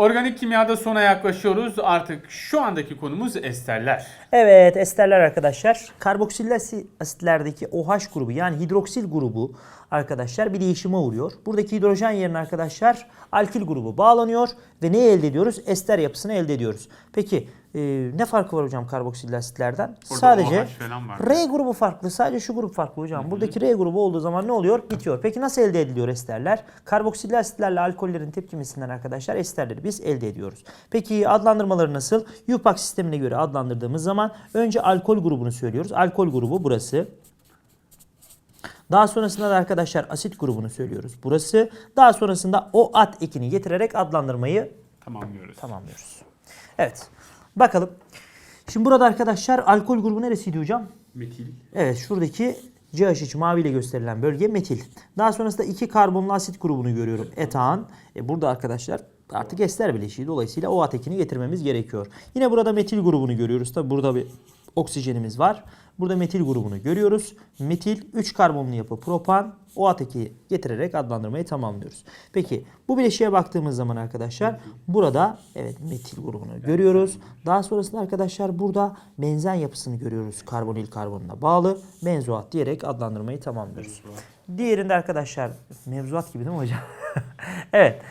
Organik kimyada sona yaklaşıyoruz. Artık şu andaki konumuz esterler. Evet esterler arkadaşlar. Karboksil asitlerdeki OH grubu yani hidroksil grubu arkadaşlar bir değişime uğruyor. Buradaki hidrojen yerine arkadaşlar alkil grubu bağlanıyor ve neyi elde ediyoruz? Ester yapısını elde ediyoruz. Peki e, ne farkı var hocam karboksil asitlerden? Sadece OH falan var. R grubu farklı. Sadece şu grup farklı hocam. Buradaki R grubu olduğu zaman ne oluyor? Bitiyor. Peki nasıl elde ediliyor esterler? Karboksil asitlerle alkollerin tepkimesinden arkadaşlar esterleri biz elde ediyoruz. Peki adlandırmaları nasıl? UPAC sistemine göre adlandırdığımız zaman önce alkol grubunu söylüyoruz. Alkol grubu burası. Daha sonrasında da arkadaşlar asit grubunu söylüyoruz. Burası. Daha sonrasında o at ekini getirerek adlandırmayı Tamamlıyoruz. tamamlıyoruz. Evet. Bakalım. Şimdi burada arkadaşlar alkol grubu neresiydi hocam? Metil. Evet şuradaki CH3 maviyle gösterilen bölge metil. Daha sonrasında iki karbonlu asit grubunu görüyorum. Etan. E burada arkadaşlar artık ester bileşiği. Dolayısıyla o atekini getirmemiz gerekiyor. Yine burada metil grubunu görüyoruz. Tabi burada bir oksijenimiz var. Burada metil grubunu görüyoruz. Metil 3 karbonlu yapı propan o ateki getirerek adlandırmayı tamamlıyoruz. Peki bu bileşiğe baktığımız zaman arkadaşlar burada evet metil grubunu görüyoruz. Daha sonrasında arkadaşlar burada benzen yapısını görüyoruz. Karbonil karbonuna bağlı benzoat diyerek adlandırmayı tamamlıyoruz. Diğerinde arkadaşlar mevzuat gibi değil mi hocam? evet.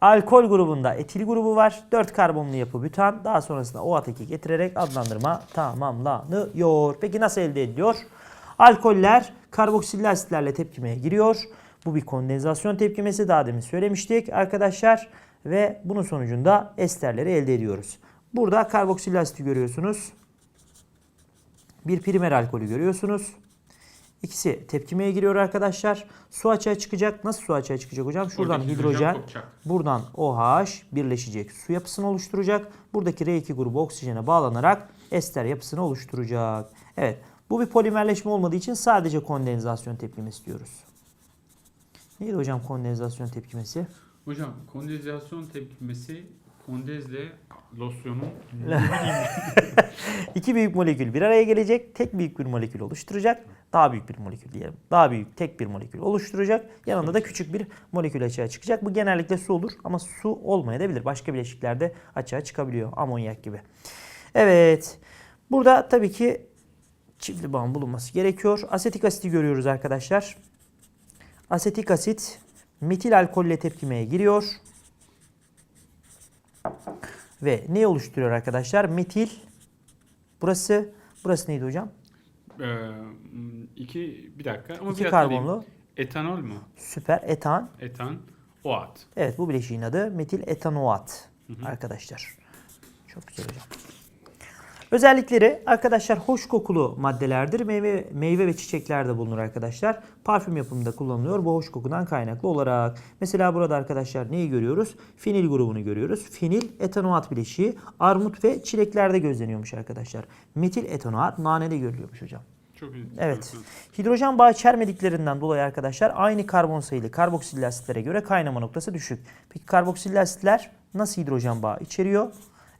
Alkol grubunda etil grubu var. 4 karbonlu yapı bütan. Daha sonrasında o ateki getirerek adlandırma tamamlanıyor. Peki nasıl elde ediliyor? Alkoller karboksilli asitlerle tepkimeye giriyor. Bu bir kondensasyon tepkimesi daha demin söylemiştik arkadaşlar. Ve bunun sonucunda esterleri elde ediyoruz. Burada karboksilli asiti görüyorsunuz. Bir primer alkolü görüyorsunuz. İkisi tepkimeye giriyor arkadaşlar. Su açığa çıkacak. Nasıl su açığa çıkacak hocam? Şuradan Oradaki hidrojen, buradan OH birleşecek. Su yapısını oluşturacak. Buradaki R2 grubu oksijene bağlanarak ester yapısını oluşturacak. Evet. Bu bir polimerleşme olmadığı için sadece kondensasyon tepkimesi diyoruz. Neydi hocam kondensasyon tepkimesi? Hocam kondensasyon tepkimesi kondenzle losyonun İki büyük molekül bir araya gelecek. Tek büyük bir molekül oluşturacak. Daha büyük bir molekül diyelim. Daha büyük tek bir molekül oluşturacak. Yanında da küçük bir molekül açığa çıkacak. Bu genellikle su olur ama su olmayabilir. Başka bileşiklerde açığa çıkabiliyor. Amonyak gibi. Evet. Burada tabii ki çiftli bağın bulunması gerekiyor. Asetik asiti görüyoruz arkadaşlar. Asetik asit metil alkolle tepkimeye giriyor. Ve ne oluşturuyor arkadaşlar? Metil. Burası. Burası neydi hocam? Ee, iki bir dakika ama İki karbonlu. Etanol mu? Süper etan. Etan, OAT. Evet bu bileşiğin adı metil etanoat arkadaşlar. Çok güzel hocam. Özellikleri arkadaşlar hoş kokulu maddelerdir. Meyve, meyve ve çiçeklerde bulunur arkadaşlar. Parfüm yapımında kullanılıyor bu hoş kokudan kaynaklı olarak. Mesela burada arkadaşlar neyi görüyoruz? Finil grubunu görüyoruz. Finil etanoat bileşiği armut ve çileklerde gözleniyormuş arkadaşlar. Metil etanoat nanede görülüyormuş hocam. Çok iyi. Evet. Hidrojen bağı içermediklerinden dolayı arkadaşlar aynı karbon sayılı karboksilli asitlere göre kaynama noktası düşük. Peki karboksilli asitler nasıl hidrojen bağı içeriyor?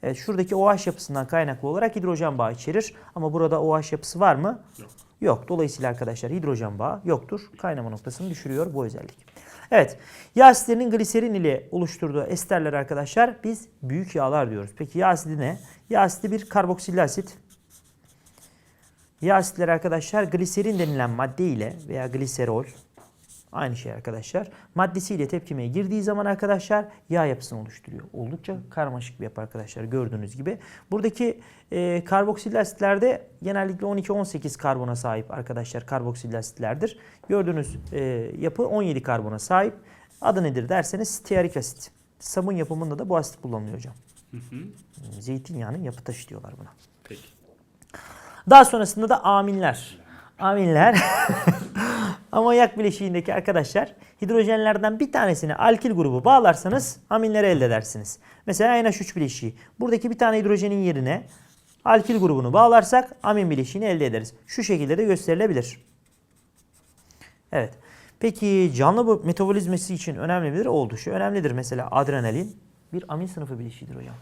Evet, şuradaki OH yapısından kaynaklı olarak hidrojen bağı içerir. Ama burada OH yapısı var mı? Yok. Yok. Dolayısıyla arkadaşlar hidrojen bağı yoktur. Kaynama noktasını düşürüyor bu özellik. Evet. Yağ asitlerinin gliserin ile oluşturduğu esterler arkadaşlar biz büyük yağlar diyoruz. Peki yağ asidi ne? Yağ asidi bir karboksilli asit. Yağ asitleri arkadaşlar gliserin denilen madde ile veya gliserol aynı şey arkadaşlar. Maddesiyle tepkimeye girdiği zaman arkadaşlar yağ yapısını oluşturuyor. Oldukça karmaşık bir yapı arkadaşlar gördüğünüz gibi. Buradaki e, karboksil asitlerde genellikle 12-18 karbona sahip arkadaşlar karboksil asitlerdir. Gördüğünüz e, yapı 17 karbona sahip. Adı nedir derseniz stearik asit. Sabun yapımında da bu asit kullanılıyor hocam. Zeytinyağının yapı taşı diyorlar buna. Peki. Daha sonrasında da aminler. Aminler amonyak bileşiğindeki arkadaşlar hidrojenlerden bir tanesini alkil grubu bağlarsanız aminleri elde edersiniz. Mesela NH3 bileşiği. Buradaki bir tane hidrojenin yerine alkil grubunu bağlarsak amin bileşiğini elde ederiz. Şu şekilde de gösterilebilir. Evet. Peki canlı bu metabolizması için önemli midir? Oldu. Şu önemlidir mesela adrenalin bir amin sınıfı bileşiğidir hocam.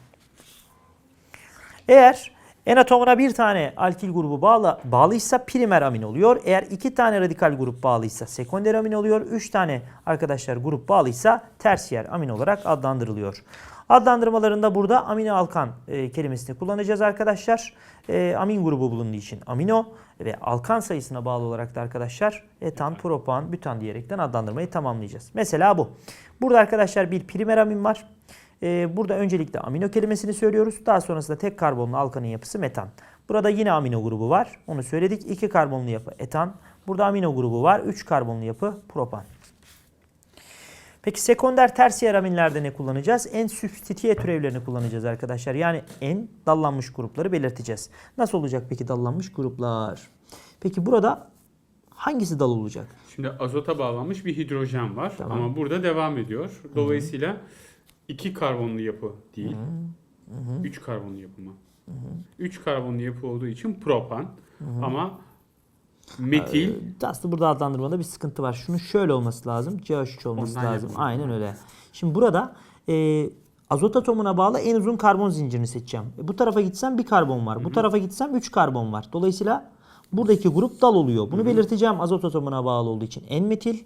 Eğer en atomuna bir tane alkil grubu bağlı, bağlıysa primer amin oluyor. Eğer iki tane radikal grup bağlıysa sekonder amin oluyor. Üç tane arkadaşlar grup bağlıysa tersiyer amin olarak adlandırılıyor. Adlandırmalarında burada amino alkan e, kelimesini kullanacağız arkadaşlar. E, amin grubu bulunduğu için amino ve alkan sayısına bağlı olarak da arkadaşlar etan, propan, bütan diyerekten adlandırmayı tamamlayacağız. Mesela bu. Burada arkadaşlar bir primer amin var. E, burada öncelikle amino kelimesini söylüyoruz. Daha sonrasında tek karbonlu alkanın yapısı metan. Burada yine amino grubu var. Onu söyledik. 2 karbonlu yapı etan. Burada amino grubu var. 3 karbonlu yapı propan. Peki sekonder tersiyer aminlerde ne kullanacağız? En sübstitiye türevlerini kullanacağız arkadaşlar. Yani en dallanmış grupları belirteceğiz. Nasıl olacak peki dallanmış gruplar? Peki burada hangisi dal olacak? Şimdi azota bağlanmış bir hidrojen var Tamam. ama burada devam ediyor. Dolayısıyla iki karbonlu yapı değil. Üç karbonlu yapı mı? Üç karbonlu yapı olduğu için propan ama metil Ee, aslında burada adlandırmada bir sıkıntı var. Şunun şöyle olması lazım. CH3 olması Ondan lazım. yapalım. Aynen öyle. Şimdi burada e, azot atomuna bağlı en uzun karbon zincirini seçeceğim. E, bu tarafa gitsem bir karbon var. Bu tarafa gitsem 3 karbon var. Dolayısıyla buradaki grup dal oluyor. Bunu belirteceğim azot atomuna bağlı olduğu için. N-metil. E,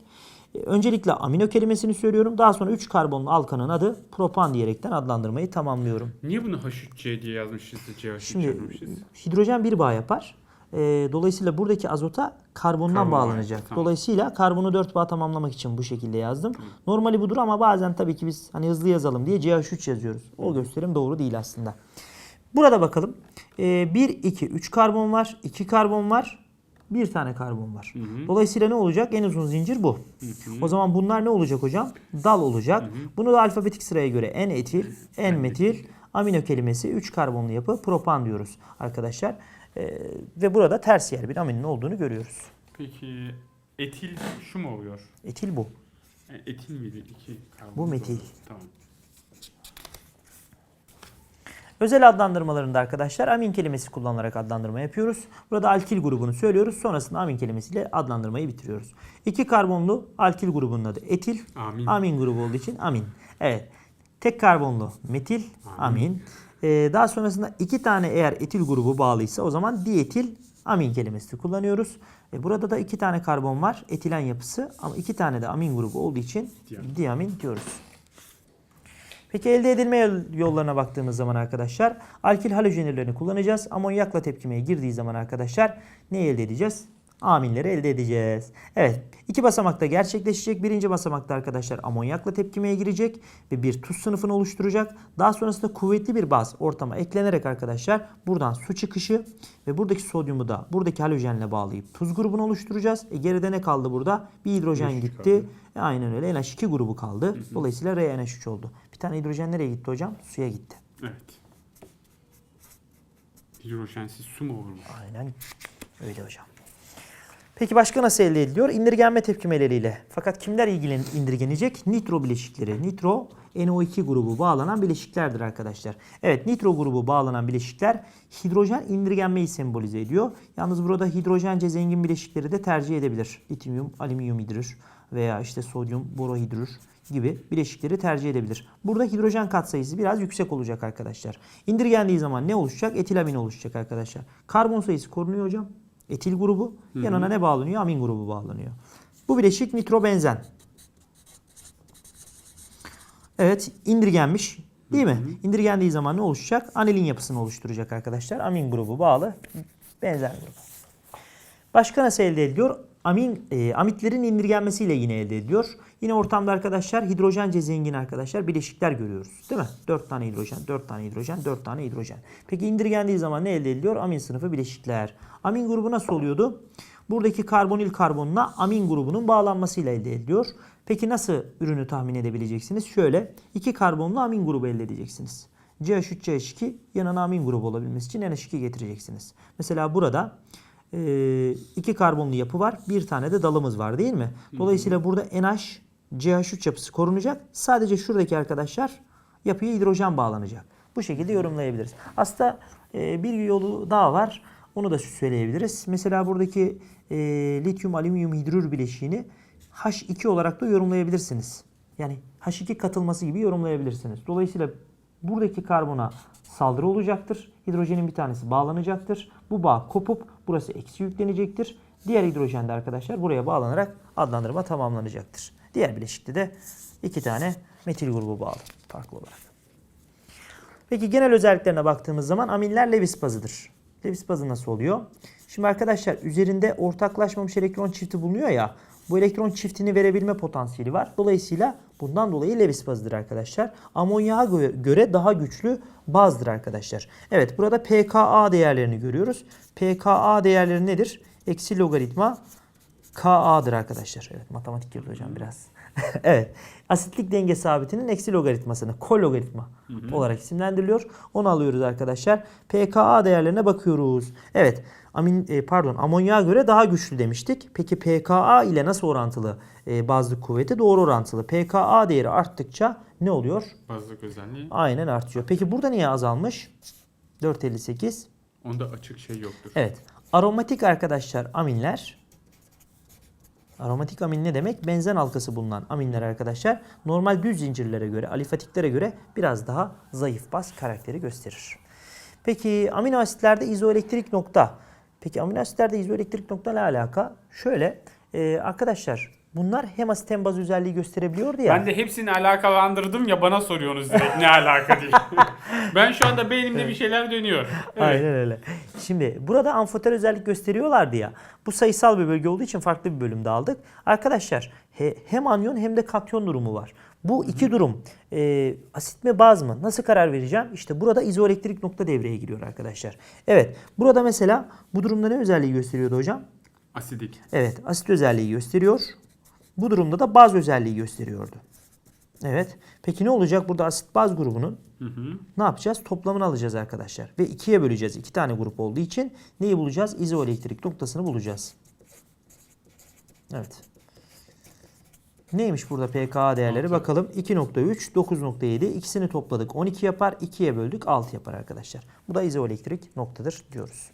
öncelikle amino kelimesini söylüyorum. Daha sonra 3 karbonlu alkanın adı propan diyerekten adlandırmayı tamamlıyorum. niye bunu H3C diye yazmışız da CH3 Şimdi yazmışız? hidrojen bir bağ yapar. Ee, dolayısıyla buradaki azota karbondan Karbon bağlanacak. bağ, tamam. Dolayısıyla karbonu 4 bağ tamamlamak için bu şekilde yazdım. Normali budur ama bazen tabii ki biz hani hızlı yazalım diye CH3 yazıyoruz. O gösterim doğru değil aslında. Burada bakalım. Ee, 1, 2, 3 karbon var. 2 karbon var. Bir tane karbon var. Dolayısıyla ne olacak? En uzun zincir bu. O zaman bunlar ne olacak hocam? Dal olacak. Bunu da alfabetik sıraya göre N-etil, N-metil, amino kelimesi 3 karbonlu yapı propan diyoruz arkadaşlar. Ee, ve burada tersiyer bir aminin olduğunu görüyoruz. Peki etil şu mu oluyor? Etil bu. E, Etil miydi? İki karbon. Bu metil. Tamam. Özel adlandırmalarında arkadaşlar amin kelimesi kullanılarak adlandırma yapıyoruz. Burada alkil grubunu söylüyoruz. Sonrasında amin kelimesiyle adlandırmayı bitiriyoruz. İki karbonlu alkil grubunun adı etil. Amin. Amin grubu olduğu için amin. Evet. Tek karbonlu metil amin. Ee, daha sonrasında iki tane eğer etil grubu bağlıysa o zaman dietil amin kelimesini kullanıyoruz. E, burada da iki tane karbon var. Etilen yapısı ama iki tane de amin grubu olduğu için Diamin. diamin diyoruz. Peki elde edilme yol- yollarına baktığımız zaman arkadaşlar alkil halojenürlerini kullanacağız. Amonyakla tepkimeye girdiği zaman arkadaşlar ne elde edeceğiz? Aminleri elde edeceğiz. Evet iki basamakta gerçekleşecek. Birinci basamakta arkadaşlar amonyakla tepkimeye girecek ve bir tuz sınıfını oluşturacak. Daha sonrasında kuvvetli bir baz ortama eklenerek arkadaşlar buradan su çıkışı ve buradaki sodyumu da buradaki halojenle bağlayıp tuz grubunu oluşturacağız. E geride ne kaldı burada? Bir hidrojen NH3 gitti. kaldı. E, aynen öyle NH2 grubu kaldı. Dolayısıyla RNH3 oldu. Bir tane hidrojen nereye gitti hocam? Suya gitti. Evet. Hidrojensiz su mu olur mu? Aynen öyle hocam. Peki başka nasıl elde ediliyor? İndirgenme tepkimeleriyle. Fakat kimler ilgilen indirgenecek? Nitro bileşikleri. Nitro NO2 grubu bağlanan bileşiklerdir arkadaşlar. Evet nitro grubu bağlanan bileşikler hidrojen indirgenmeyi sembolize ediyor. Yalnız burada hidrojence zengin bileşikleri de tercih edebilir. Lityum, alüminyum hidrür veya işte sodyum borohidrür gibi bileşikleri tercih edebilir. Burada hidrojen katsayısı biraz yüksek olacak arkadaşlar. İndirgendiği zaman ne oluşacak? Etilamin oluşacak arkadaşlar. Karbon sayısı korunuyor hocam. Etil grubu. Yanına ne bağlanıyor? Amin grubu bağlanıyor. Bu bileşik nitrobenzen. Evet indirgenmiş değil mi? İndirgendiği zaman ne oluşacak? Anilin yapısını oluşturacak arkadaşlar. Amin grubu bağlı. Benzer grubu. Başka nasıl elde ediliyor? Amin, e, amitlerin indirgenmesiyle yine elde ediliyor. Yine ortamda arkadaşlar hidrojence zengin arkadaşlar bileşikler görüyoruz. Değil mi? 4 tane hidrojen, 4 tane hidrojen, 4 tane hidrojen. Peki indirgendiği zaman ne elde ediliyor? Amin sınıfı bileşikler. Amin grubu nasıl oluyordu? Buradaki karbonil karbonuna amin grubunun bağlanmasıyla elde ediliyor. Peki nasıl ürünü tahmin edebileceksiniz? Şöyle iki karbonlu amin grubu elde edeceksiniz. CH3, CH2 yanına amin grubu olabilmesi için NH2 getireceksiniz. Mesela burada e, iki karbonlu yapı var. Bir tane de dalımız var değil mi? Dolayısıyla burada NH, CH3 yapısı korunacak. Sadece şuradaki arkadaşlar yapıya hidrojen bağlanacak. Bu şekilde yorumlayabiliriz. Aslında e, bir yolu daha var. Onu da söyleyebiliriz. Mesela buradaki e, lityum alüminyum hidrür bileşiğini H2 olarak da yorumlayabilirsiniz. Yani H2 katılması gibi yorumlayabilirsiniz. Dolayısıyla buradaki karbona saldırı olacaktır. Hidrojenin bir tanesi bağlanacaktır. Bu bağ kopup burası eksi yüklenecektir. Diğer hidrojen de arkadaşlar buraya bağlanarak adlandırma tamamlanacaktır. Diğer bileşikte de iki tane metil grubu bağlı farklı olarak. Peki genel özelliklerine baktığımız zaman aminler Lewis bazıdır. Lewis bazı nasıl oluyor? Şimdi arkadaşlar üzerinde ortaklaşmamış elektron çifti bulunuyor ya. Bu elektron çiftini verebilme potansiyeli var. Dolayısıyla bundan dolayı Lewis bazıdır arkadaşlar. Amonyağa gö- göre daha güçlü bazdır arkadaşlar. Evet burada pKa değerlerini görüyoruz. pKa değerleri nedir? Eksi logaritma Ka'dır arkadaşlar. Evet matematik girdi biraz. evet. Asitlik denge sabitinin eksi logaritmasını kologaritma olarak isimlendiriliyor. Onu alıyoruz arkadaşlar. pKa değerlerine bakıyoruz. Evet. Amin e, pardon amonyağa göre daha güçlü demiştik. Peki pKa ile nasıl orantılı e, bazlık kuvveti? Doğru orantılı. pKa değeri arttıkça ne oluyor? Bazlık özelliği. Aynen artıyor. Peki burada niye azalmış? 458. Onda açık şey yoktur. Evet. Aromatik arkadaşlar aminler. Aromatik amin ne demek? Benzen halkası bulunan aminler arkadaşlar normal düz zincirlere göre, alifatiklere göre biraz daha zayıf baz karakteri gösterir. Peki amino asitlerde izoelektrik nokta. Peki amino asitlerde izoelektrik nokta ne alaka? Şöyle e, arkadaşlar bunlar hem asit hem baz özelliği gösterebiliyordu ya. Ben de hepsini alakalandırdım ya bana soruyorsunuz direkt ne alaka diye. ben şu anda beynimde bir şeyler dönüyor. Evet. Aynen öyle. Şimdi burada amfoter özellik gösteriyorlardı ya. Bu sayısal bir bölge olduğu için farklı bir bölümde aldık. Arkadaşlar he- hem anyon hem de katyon durumu var. Bu iki durum e, asit mi baz mı? Nasıl karar vereceğim? İşte burada izoelektrik nokta devreye giriyor arkadaşlar. Evet burada mesela bu durumda ne özelliği gösteriyordu hocam? Asidik. Evet asit özelliği gösteriyor. Bu durumda da baz özelliği gösteriyordu. Evet. Peki ne olacak burada asit baz grubunun? Hı hı. Ne yapacağız? Toplamını alacağız arkadaşlar. Ve ikiye böleceğiz. İki tane grup olduğu için neyi bulacağız? İzoelektrik noktasını bulacağız. Evet. Neymiş burada pKa değerleri? Altı. Bakalım. 2.3, 9.7. İkisini topladık. 12 yapar. 2'ye böldük. 6 yapar arkadaşlar. Bu da izoelektrik noktadır diyoruz.